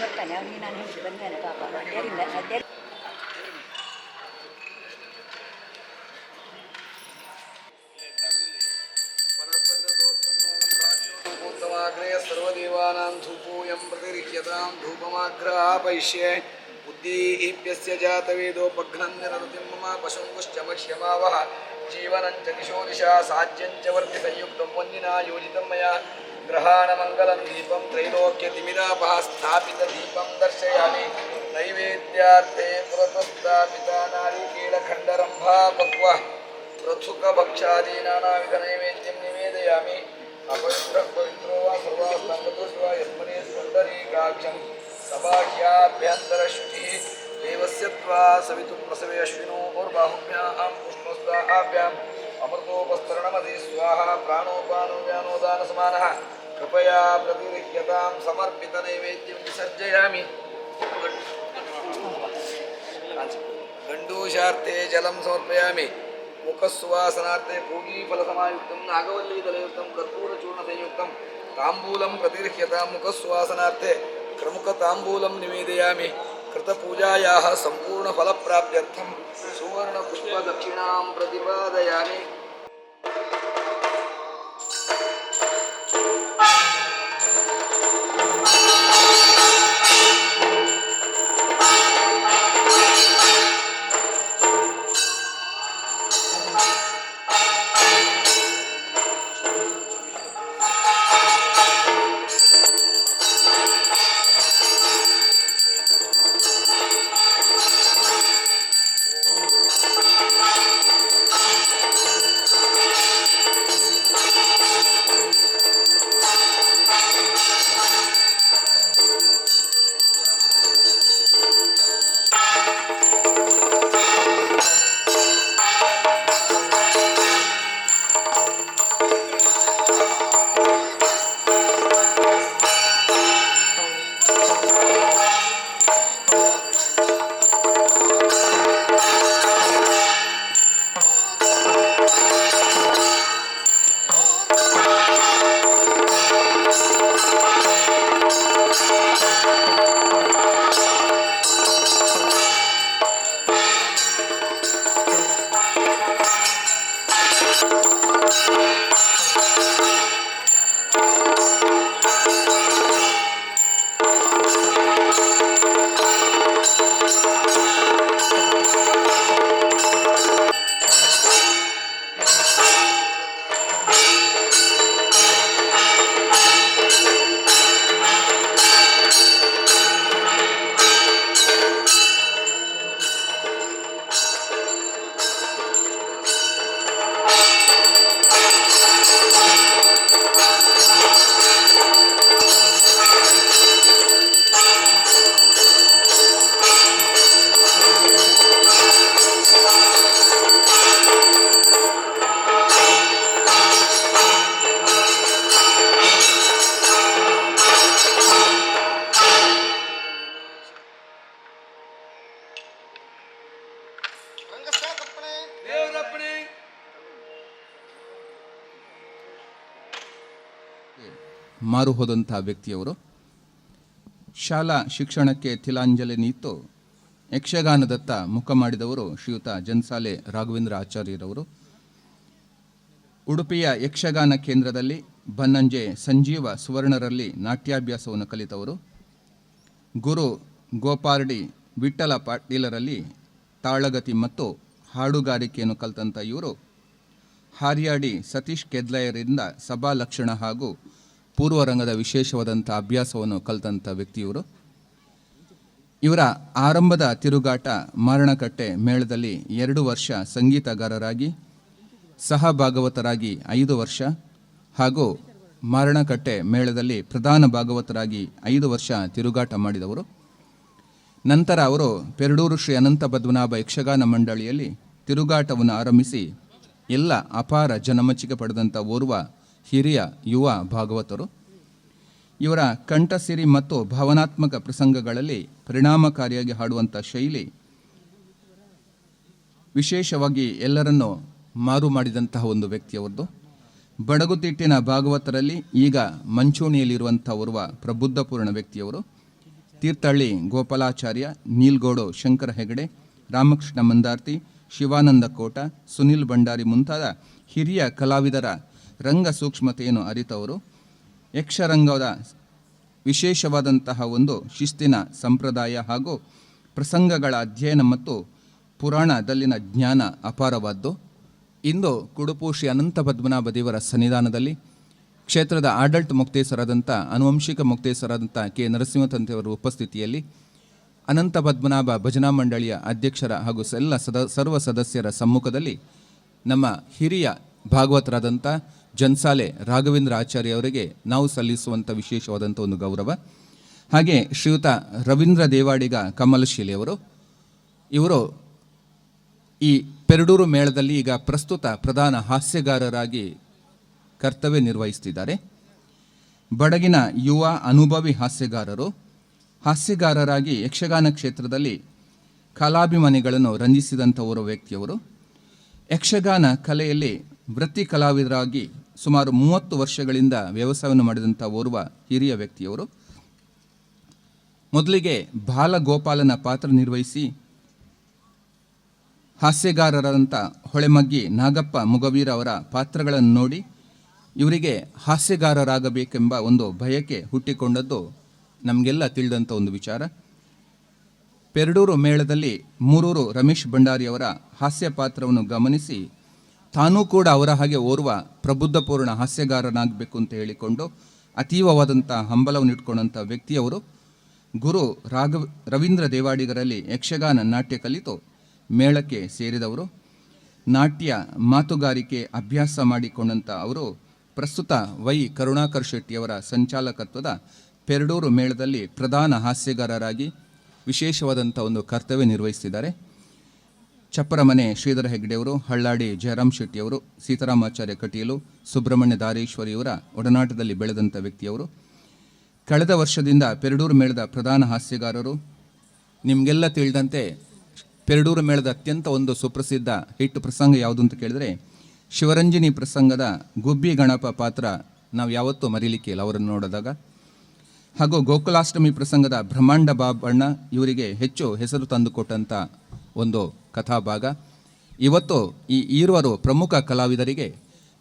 ಬರ್ತಾನೆ ಅವನಿಗೆ ನಾನು ಹೇಳಿ ಬಂದೇನೆ ಪಾಪ ಅದರಿಂದ ಅದೇ उत्तमाग्रे सर्वदेवानां धूपोऽयं प्रतिरिह्यतां धूपमाग्रहापयिष्ये बुद्धिप्यस्य जातवेदोपघ्नं निरतिं मम पशुङ्गुश्च मह्यमावः जीवनं च दिशो दिशा साज्यं च वर्तिसंयुक्तं वन्निना योजितं मया ग्रहाणमङ्गलं दीपं त्रैलोक्यतिमिरापः स्थापितदीपं दर्शयामि। नैवेद्यार्थे पुरतस्थापिता नारिकेलखण्डरम्भा पक्वः निवेदयामि। पवित्रो वा सर्वास्तङ्गतो शिवा यस्मने सुन्दरीकाक्षं। सबाह्याभ्यन्तरशुचिः देवस्य त्वा सवितुं प्रसवे अमृतोपस्तरणमधि स्वाहा, प्राणोपानो व्यानोदानसमानः। कृपया प्रतिगृह्यतां समर्पितनैवेद्यं विसर्जयामि। गण्डूशार्थे जलं समर्पयामि। मुखस्वासनार्थे पूगीफलसमायुक्तं नागवल्लीदलयुक्तं कर्पूरचूर्णसंयुक्तं, ताम्बूलं प्रतिगृह्यतां, मुखस्वासनार्थे प्रमुखताम्बूलं निवेदयामि। कृतपूजायाः सम्पूर्णफलप्राप्त्यर्थं सुवर्णपुष्पदक्षिणां प्रतिपादयामि। ಮಾರು ಹೋದಂಥ ವ್ಯಕ್ತಿಯವರು ಶಾಲಾ ಶಿಕ್ಷಣಕ್ಕೆ ತಿಲಾಂಜಲಿ ನೀತು ಯಕ್ಷಗಾನದತ್ತ ಮುಖ ಮಾಡಿದವರು ಶ್ರೀಯುತ ಜನ್ಸಾಲೆ ರಾಘವೇಂದ್ರ ಆಚಾರ್ಯರವರು. ಉಡುಪಿಯ ಯಕ್ಷಗಾನ ಕೇಂದ್ರದಲ್ಲಿ ಬನ್ನಂಜೆ ಸಂಜೀವ ಸುವರ್ಣರಲ್ಲಿ ನಾಟ್ಯಾಭ್ಯಾಸವನ್ನು ಕಲಿತವರು. ಗುರು ಗೋಪಾರ್ಡಿ ವಿಠಲ ಪಾಟೀಲರಲ್ಲಿ ತಾಳಗತಿ ಮತ್ತು ಹಾಡುಗಾರಿಕೆಯನ್ನು ಕಲಿತಂಥ ಇವರು. ಹಾರ್ಯಾಡಿ ಸತೀಶ್ ಕೆದ್ಲಯರಿಂದ ಸಭಾ ಲಕ್ಷಣ ಹಾಗೂ ಪೂರ್ವರಂಗದ ವಿಶೇಷವಾದಂಥ ಅಭ್ಯಾಸವನ್ನು ಕಲಿತಂಥ ವ್ಯಕ್ತಿಯವರು. ಇವರ ಆರಂಭದ ತಿರುಗಾಟ ಮಾರಣಕಟ್ಟೆ ಮೇಳದಲ್ಲಿ ಎರಡು ವರ್ಷ ಸಂಗೀತಗಾರರಾಗಿ ಸಹ ಭಾಗವತರಾಗಿ ಐದು ವರ್ಷ ಹಾಗೂ ಮಾರಣಕಟ್ಟೆ ಮೇಳದಲ್ಲಿ ಪ್ರಧಾನ ಭಾಗವತರಾಗಿ ಐದು ವರ್ಷ ತಿರುಗಾಟ ಮಾಡಿದವರು. ನಂತರ ಅವರು ಪೆರಡೂರು ಶ್ರೀ ಅನಂತ ಪದ್ಮನಾಭ ಯಕ್ಷಗಾನ ಮಂಡಳಿಯಲ್ಲಿ ತಿರುಗಾಟವನ್ನು ಆರಂಭಿಸಿ ಎಲ್ಲ ಅಪಾರ ಜನಮಚ್ಚಿಕೆ ಪಡೆದಂಥ ಓರ್ವ ಹಿರಿಯ ಯುವ ಭಾಗವತರು, ಇವರ ಕಂಠಸಿರಿ ಮತ್ತು ಭಾವನಾತ್ಮಕ ಪ್ರಸಂಗಗಳಲ್ಲಿ ಪರಿಣಾಮಕಾರಿಯಾಗಿ ಹಾಡುವಂಥ ಶೈಲಿ ವಿಶೇಷವಾಗಿ ಎಲ್ಲರನ್ನು ಮಾರು ಮಾಡಿದಂತಹ ಒಂದು ವ್ಯಕ್ತಿಯವರದು. ಬಡಗುತಿಟ್ಟಿನ ಭಾಗವತರಲ್ಲಿ ಈಗ ಮಂಚೂಣಿಯಲ್ಲಿರುವಂಥ ಓರ್ವ ಪ್ರಬುದ್ಧಪೂರ್ಣ ವ್ಯಕ್ತಿಯವರು ತೀರ್ಥಹಳ್ಳಿ ಗೋಪಾಲಾಚಾರ್ಯ ನೀಲ್ಗೋಡು ಶಂಕರ ಹೆಗಡೆ, ರಾಮಕೃಷ್ಣ ಮಂದಾರ್ತಿ, ಶಿವಾನಂದ ಕೋಟ, ಸುನಿಲ್ ಭಂಡಾರಿ ಮುಂತಾದ ಹಿರಿಯ ಕಲಾವಿದರ ರಂಗ ಸೂಕ್ಷ್ಮತೆಯನ್ನು ಅರಿತವರು ಯಕ್ಷರಂಗದ ವಿಶೇಷವಾದಂತಹ ಒಂದು ಶಿಸ್ತಿನ ಸಂಪ್ರದಾಯ ಹಾಗೂ ಪ್ರಸಂಗಗಳ ಅಧ್ಯಯನ ಮತ್ತು ಪುರಾಣದಲ್ಲಿನ ಜ್ಞಾನ ಅಪಾರವಾದ್ದು. ಇಂದು ಕುಡುಪು ಶ್ರೀ ಅನಂತ ಪದ್ಮನಾಭ ದೇವರ ಸನ್ನಿಧಾನದಲ್ಲಿ ಕ್ಷೇತ್ರದ ಆಡಳಿತ ಮುಕ್ತೇಸರಾದಂಥ ಅನುವಂಶಿಕ ಮುಕ್ತೇಸರಾದಂಥ ಕೆ. ನರಸಿಂಹತಂತೆಯವರ ಉಪಸ್ಥಿತಿಯಲ್ಲಿ ಅನಂತ ಪದ್ಮನಾಭ ಭಜನಾ ಮಂಡಳಿಯ ಅಧ್ಯಕ್ಷರ ಹಾಗೂ ಎಲ್ಲ ಸದ, ಸರ್ವ ಸದಸ್ಯರ ಸಮ್ಮುಖದಲ್ಲಿ ನಮ್ಮ ಹಿರಿಯ ಭಾಗವತರಾದಂಥ ಜನ್ಸಾಲೆ ರಾಘವೇಂದ್ರ ಆಚಾರ್ಯ ಅವರಿಗೆ ನಾವು ಸಲ್ಲಿಸುವಂಥ ವಿಶೇಷವಾದಂಥ ಒಂದು ಗೌರವ. ಹಾಗೆ ಶ್ರೀಯುತ ರವೀಂದ್ರ ದೇವಾಡಿಗ ಕಮಲಶೀಲೆಯವರು ಇವರು ಈ ಪೆರಡೂರು ಮೇಳದಲ್ಲಿ ಈಗ ಪ್ರಸ್ತುತ ಪ್ರಧಾನ ಹಾಸ್ಯಗಾರರಾಗಿ ಕರ್ತವ್ಯ ನಿರ್ವಹಿಸ್ತಿದ್ದಾರೆ. ಬಡಗಿನ ಯುವ ಅನುಭವಿ ಹಾಸ್ಯಗಾರರು, ಹಾಸ್ಯಗಾರರಾಗಿ ಯಕ್ಷಗಾನ ಕ್ಷೇತ್ರದಲ್ಲಿ ಕಲಾಭಿಮಾನಿಗಳನ್ನು ರಂಜಿಸಿದಂಥ ಓರ್ವ ವ್ಯಕ್ತಿಯವರು. ಯಕ್ಷಗಾನ ಕಲೆಯಲ್ಲಿ ವೃತ್ತಿ ಕಲಾವಿದರಾಗಿ ಸುಮಾರು ಮೂವತ್ತು ವರ್ಷಗಳಿಂದ ವ್ಯವಸಾಯವನ್ನು ಮಾಡಿದಂಥ ಓರ್ವ ಹಿರಿಯ ವ್ಯಕ್ತಿಯವರು ಮೊದಲಿಗೆ ಬಾಲಗೋಪಾಲನ ಪಾತ್ರ ನಿರ್ವಹಿಸಿ ಹಾಸ್ಯಗಾರರಂಥ ಹೊಳೆಮಗ್ಗಿ ನಾಗಪ್ಪ ಮುಗವೀರ ಅವರ ಪಾತ್ರಗಳನ್ನು ನೋಡಿ ಇವರಿಗೆ ಹಾಸ್ಯಗಾರರಾಗಬೇಕೆಂಬ ಒಂದು ಭಯಕ್ಕೆ ಹುಟ್ಟಿಕೊಂಡದ್ದು ನಮಗೆಲ್ಲ ತಿಳಿದಂಥ ಒಂದು ವಿಚಾರ. ಪೆರಡೂರು ಮೇಳದಲ್ಲಿ ಮೂರೂರು ರಮೇಶ್ ಭಂಡಾರಿಯವರ ಹಾಸ್ಯ ಪಾತ್ರವನ್ನು ಗಮನಿಸಿ ತಾನೂ ಕೂಡ ಅವರ ಹಾಗೆ ಓರ್ವ ಪ್ರಬುದ್ಧಪೂರ್ಣ ಹಾಸ್ಯಗಾರನಾಗಬೇಕು ಅಂತ ಹೇಳಿಕೊಂಡು ಅತೀವವಾದಂಥ ಹಂಬಲವನ್ನು ಇಟ್ಕೊಂಡಂಥ ವ್ಯಕ್ತಿಯವರು ಗುರು ರಾಘವ, ರವೀಂದ್ರ ದೇವಾಡಿಗರಲ್ಲಿ ಯಕ್ಷಗಾನ ನಾಟ್ಯ ಕಲಿತು ಮೇಳಕ್ಕೆ ಸೇರಿದವರು. ನಾಟ್ಯ ಮಾತುಗಾರಿಕೆ ಅಭ್ಯಾಸ ಮಾಡಿಕೊಂಡಂಥ ಅವರು ಪ್ರಸ್ತುತ ವೈ ಕರುಣಾಕರ್ ಶೆಟ್ಟಿಯವರ ಸಂಚಾಲಕತ್ವದ ಪೆರಡೂರು ಮೇಳದಲ್ಲಿ ಪ್ರಧಾನ ಹಾಸ್ಯಗಾರರಾಗಿ ವಿಶೇಷವಾದಂಥ ಒಂದು ಕರ್ತವ್ಯ ನಿರ್ವಹಿಸ್ತಿದ್ದಾರೆ. ಚಪ್ಪರಮನೆ ಶ್ರೀಧರ ಹೆಗ್ಡೆಯವರು, ಹಳ್ಳಾಡಿ ಜಯರಾಮ್ ಶೆಟ್ಟಿಯವರು ಸೀತಾರಾಮಾಚಾರ್ಯ ಕಟೀಲು, ಸುಬ್ರಹ್ಮಣ್ಯ ದಾರೇಶ್ವರಿಯವರ ಒಡನಾಟದಲ್ಲಿ ಬೆಳೆದಂಥ ವ್ಯಕ್ತಿಯವರು. ಕಳೆದ ವರ್ಷದಿಂದ ಪೆರಡೂರು ಮೇಳದ ಪ್ರಧಾನ ಹಾಸ್ಯಗಾರರು. ನಿಮಗೆಲ್ಲ ತಿಳಿದಂತೆ ಪೆರಡೂರು ಮೇಳದ ಅತ್ಯಂತ ಒಂದು ಸುಪ್ರಸಿದ್ಧ ಹಿಟ್ ಪ್ರಸಂಗ ಯಾವುದು ಅಂತ ಕೇಳಿದರೆ, ಶಿವರಂಜನಿ ಪ್ರಸಂಗದ ಗುಬ್ಬಿ ಗಣಪ ಪಾತ್ರ ನಾವು ಯಾವತ್ತೂ ಮರೀಲಿಕ್ಕೆ ಇಲ್ಲ ಅವರನ್ನು ನೋಡಿದಾಗ. ಹಾಗೂ ಗೋಕುಲಾಷ್ಟಮಿ ಪ್ರಸಂಗದ ಬ್ರಹ್ಮಾಂಡ ಬಾಬಣ್ಣ ಇವರಿಗೆ ಹೆಚ್ಚು ಹೆಸರು ತಂದುಕೊಟ್ಟಂಥ ಒಂದು ಕಥಾಭಾಗ. ಇವತ್ತು ಈ ಈರುವರು ಪ್ರಮುಖ ಕಲಾವಿದರಿಗೆ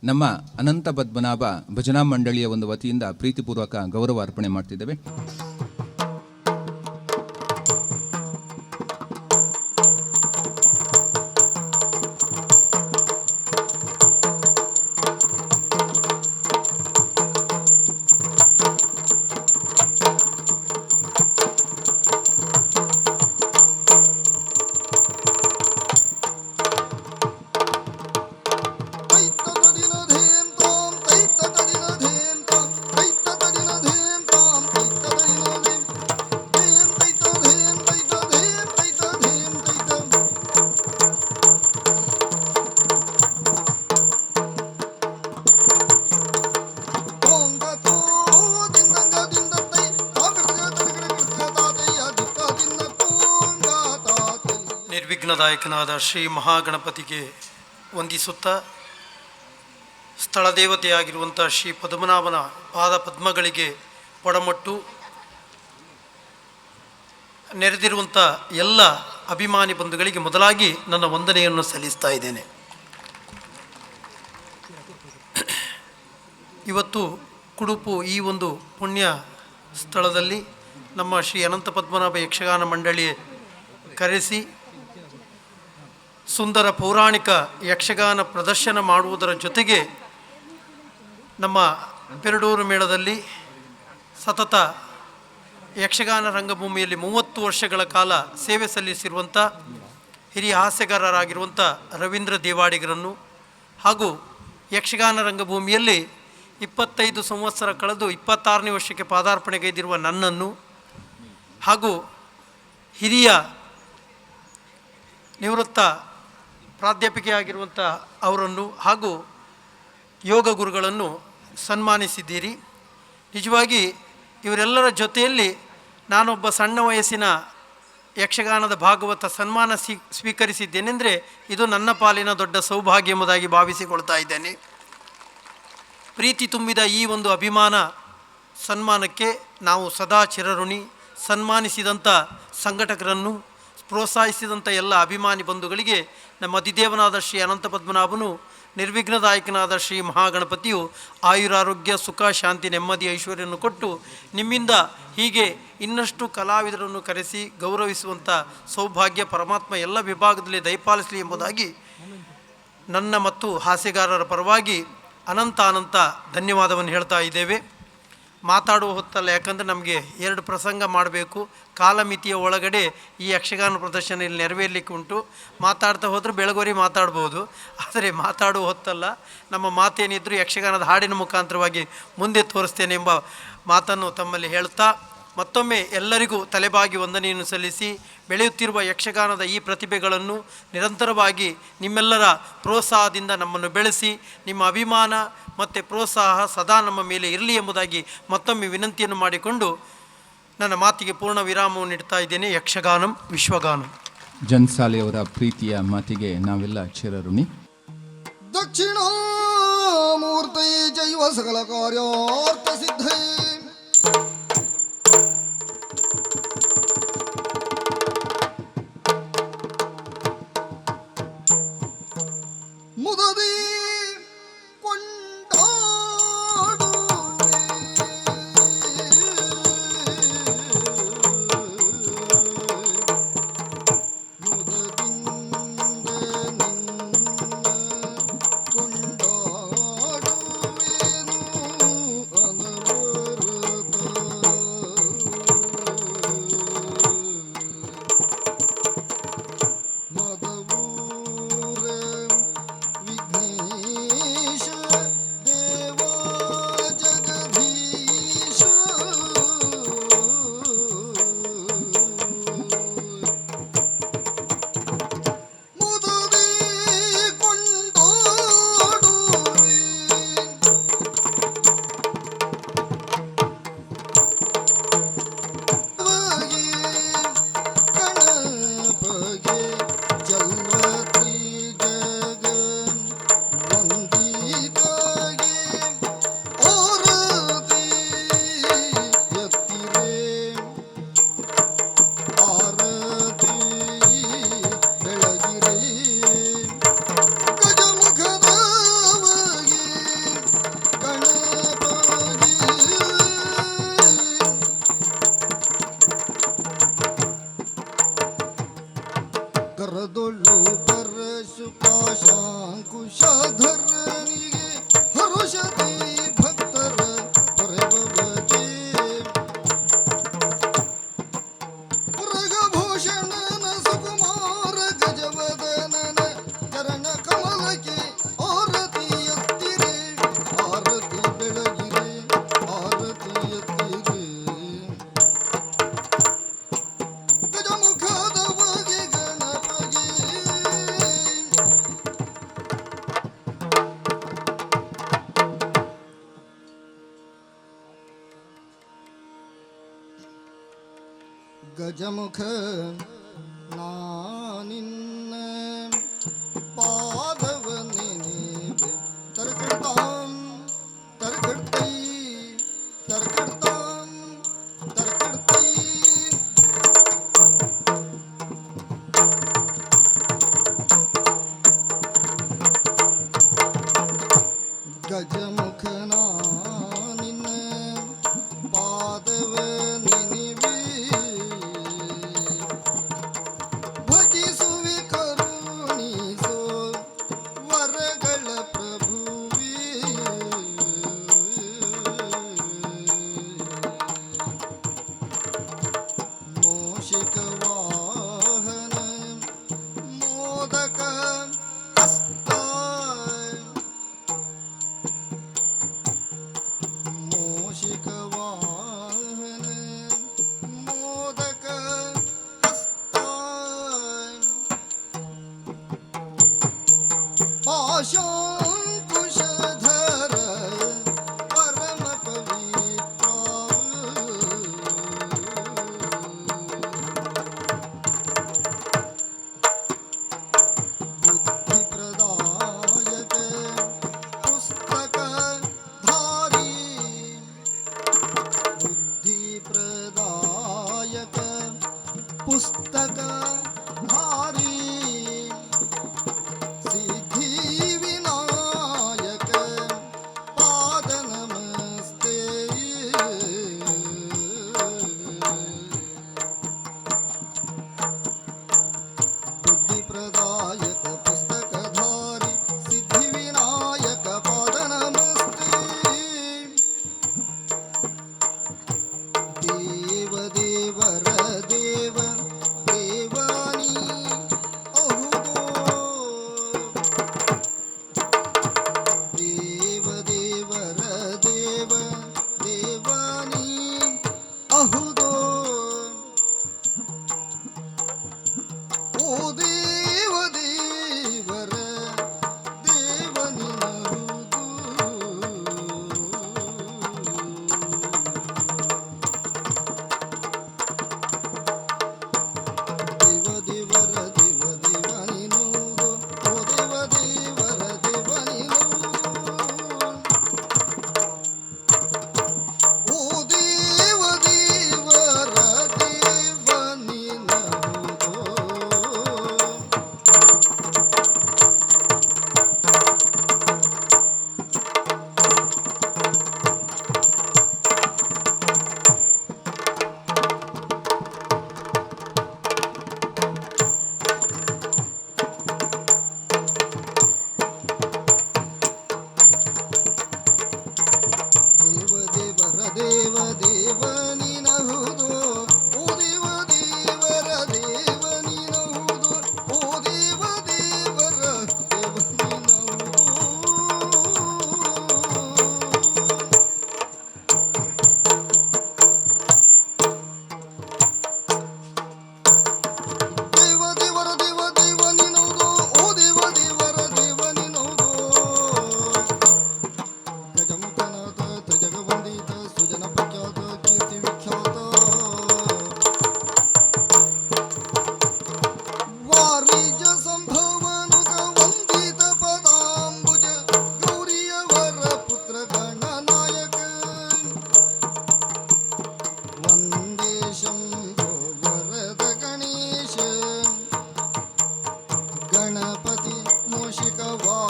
ನಮ್ಮ ಅನಂತ ಪದ್ಮನಾಭ ಭಜನಾ ಮಂಡಳಿಯ ಒಂದು ವತಿಯಿಂದ ಪ್ರೀತಿಪೂರ್ವಕ ಗೌರವ ಅರ್ಪಣೆ ಮಾಡ್ತಿದ್ದೇವೆ. ನಿರ್ವಿಘ್ನದಾಯಕನಾದ ಶ್ರೀ ಮಹಾಗಣಪತಿಗೆ ವಂದಿಸುತ್ತಾ ಸ್ಥಳದೇವತೆಯಾಗಿರುವಂಥ ಶ್ರೀ ಪದ್ಮನಾಭನ ಪಾದ ಪದ್ಮಗಳಿಗೆ ಒಡಮಟ್ಟು ನೆರೆದಿರುವಂಥ ಎಲ್ಲ ಅಭಿಮಾನಿ ಬಂಧುಗಳಿಗೆ ಮೊದಲಾಗಿ ನನ್ನ ವಂದನೆಯನ್ನು ಸಲ್ಲಿಸ್ತಾ ಇದ್ದೇನೆ. ಇವತ್ತು ಕುಡುಪು ಈ ಒಂದು ಪುಣ್ಯ ಸ್ಥಳದಲ್ಲಿ ನಮ್ಮ ಶ್ರೀ ಅನಂತ ಪದ್ಮನಾಭ ಯಕ್ಷಗಾನ ಮಂಡಳಿ ಕರೆಸಿ ಸುಂದರ ಪೌರಾಣಿಕ ಯಕ್ಷಗಾನ ಪ್ರದರ್ಶನ ಮಾಡುವುದರ ಜೊತೆಗೆ ನಮ್ಮ ಪೆರಡೂರು ಮೇಳದಲ್ಲಿ ಸತತ ಯಕ್ಷಗಾನ ರಂಗಭೂಮಿಯಲ್ಲಿ ಮೂವತ್ತು ವರ್ಷಗಳ ಕಾಲ ಸೇವೆ ಸಲ್ಲಿಸಿರುವಂಥ ಹಿರಿಯ ಹಾಸ್ಯಗಾರರಾಗಿರುವಂಥ ರವೀಂದ್ರ ದೇವಾಡಿಗರನ್ನು ಹಾಗೂ ಯಕ್ಷಗಾನ ರಂಗಭೂಮಿಯಲ್ಲಿ ಇಪ್ಪತ್ತೈದು ಸಂವತ್ಸರ ಕಳೆದು ಇಪ್ಪತ್ತಾರನೇ ವರ್ಷಕ್ಕೆ ಪಾದಾರ್ಪಣೆಗೈದಿರುವ ನನ್ನನ್ನು ಹಾಗೂ ಹಿರಿಯ ನಿವೃತ್ತ ಪ್ರಾಧ್ಯಾಪಕಿಯಾಗಿರುವಂಥ ಅವರನ್ನು ಹಾಗೂ ಯೋಗ ಗುರುಗಳನ್ನು ಸನ್ಮಾನಿಸಿದ್ದೀರಿ. ನಿಜವಾಗಿ ಇವರೆಲ್ಲರ ಜೊತೆಯಲ್ಲಿ ನಾನೊಬ್ಬ ಸಣ್ಣ ವಯಸ್ಸಿನ ಯಕ್ಷಗಾನದ ಭಾಗವತ ಸನ್ಮಾನ ಸ್ವೀ ಸ್ವೀಕರಿಸಿದ್ದೇನೆಂದರೆ ಇದು ನನ್ನ ಪಾಲಿನ ದೊಡ್ಡ ಸೌಭಾಗ್ಯ ಎಂಬುದಾಗಿ ಭಾವಿಸಿಕೊಳ್ತಾ ಇದ್ದೇನೆ. ಪ್ರೀತಿ ತುಂಬಿದ ಈ ಒಂದು ಅಭಿಮಾನ ಸನ್ಮಾನಕ್ಕೆ ನಾವು ಸದಾ ಚಿರಋಣಿ. ಸನ್ಮಾನಿಸಿದಂಥ ಸಂಘಟಕರನ್ನು ಪ್ರೋತ್ಸಾಹಿಸಿದಂಥ ಎಲ್ಲ ಅಭಿಮಾನಿ ಬಂಧುಗಳಿಗೆ ನಮ್ಮ ಅಧಿದೇವನಾದ ಶ್ರೀ ಅನಂತ ಪದ್ಮನಾಭನು, ನಿರ್ವಿಘ್ನದಾಯಕನಾದ ಶ್ರೀ ಮಹಾಗಣಪತಿಯು ಆಯುರಾರೋಗ್ಯ, ಸುಖ, ಶಾಂತಿ, ನೆಮ್ಮದಿ, ಐಶ್ವರ್ಯವನ್ನು ಕೊಟ್ಟು ನಿಮ್ಮಿಂದ ಹೀಗೆ ಇನ್ನಷ್ಟು ಕಲಾವಿದರನ್ನು ಕರೆಸಿ ಗೌರವಿಸುವಂಥ ಸೌಭಾಗ್ಯ, ಪರಮಾತ್ಮ ಎಲ್ಲ ವಿಭಾಗದಲ್ಲಿ ದಯಪಾಲಿಸಲಿ ಎಂಬುದಾಗಿ ನನ್ನ ಮತ್ತು ಹಾಸ್ಯಗಾರರ ಪರವಾಗಿ ಅನಂತ ಅನಂತ ಧನ್ಯವಾದವನ್ನು ಹೇಳ್ತಾ ಇದ್ದೇವೆ. ಮಾತಾಡುವ ಹೊತ್ತಲ್ಲ, ಯಾಕಂದರೆ ನಮಗೆ ಎರಡು ಪ್ರಸಂಗ ಮಾಡಬೇಕು. ಕಾಲಮಿತಿಯ ಒಳಗಡೆ ಈ ಯಕ್ಷಗಾನ ಪ್ರದರ್ಶನ ಇಲ್ಲಿ ನೆರವೇರಲಿಕ್ಕೆ ಉಂಟು. ಮಾತಾಡ್ತಾ ಹೋದರೆ ಬೆಳಗೋರಿ ಮಾತಾಡ್ಬೋದು. ಆದರೆ ಮಾತಾಡುವ ಹೊತ್ತಲ್ಲ, ನಮ್ಮ ಮಾತೇನಿದ್ದರೂ ಯಕ್ಷಗಾನದ ಹಾಡಿನ ಮುಖಾಂತರವಾಗಿ ಮುಂದೆ ತೋರಿಸ್ತೇನೆ ಎಂಬ ಮಾತನ್ನು ತಮ್ಮಲ್ಲಿ ಹೇಳ್ತಾ ಮತ್ತೊಮ್ಮೆ ಎಲ್ಲರಿಗೂ ತಲೆಬಾಗಿ ವಂದನೆಯನ್ನು ಸಲ್ಲಿಸಿ ಬೆಳೆಯುತ್ತಿರುವ ಯಕ್ಷಗಾನದ ಈ ಪ್ರತಿಭೆಗಳನ್ನು ನಿರಂತರವಾಗಿ ನಿಮ್ಮೆಲ್ಲರ ಪ್ರೋತ್ಸಾಹದಿಂದ ನಮ್ಮನ್ನು ಬೆಳೆಸಿ ನಿಮ್ಮ ಅಭಿಮಾನ ಮತ್ತು ಪ್ರೋತ್ಸಾಹ ಸದಾ ನಮ್ಮ ಮೇಲೆ ಇರಲಿ ಎಂಬುದಾಗಿ ಮತ್ತೊಮ್ಮೆ ವಿನಂತಿಯನ್ನು ಮಾಡಿಕೊಂಡು ನನ್ನ ಮಾತಿಗೆ ಪೂರ್ಣ ವಿರಾಮವನ್ನು ನೀಡ್ತಾ ಇದ್ದೇನೆ. ಯಕ್ಷಗಾನಂ ವಿಶ್ವಗಾನಂ. ಜನ್ಸಾಲೆಯವರ ಪ್ರೀತಿಯ ಮಾತಿಗೆ ನಾವೆಲ್ಲ ಚಿರಋಣಿ ದಕ್ಷಿಣಾಮೂರ್ತೈ ಜೈವ ಸಕಲ ಕಾರ್ಯಾರ್ಥ ಸಿದ್ಧೈ. come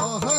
Oh,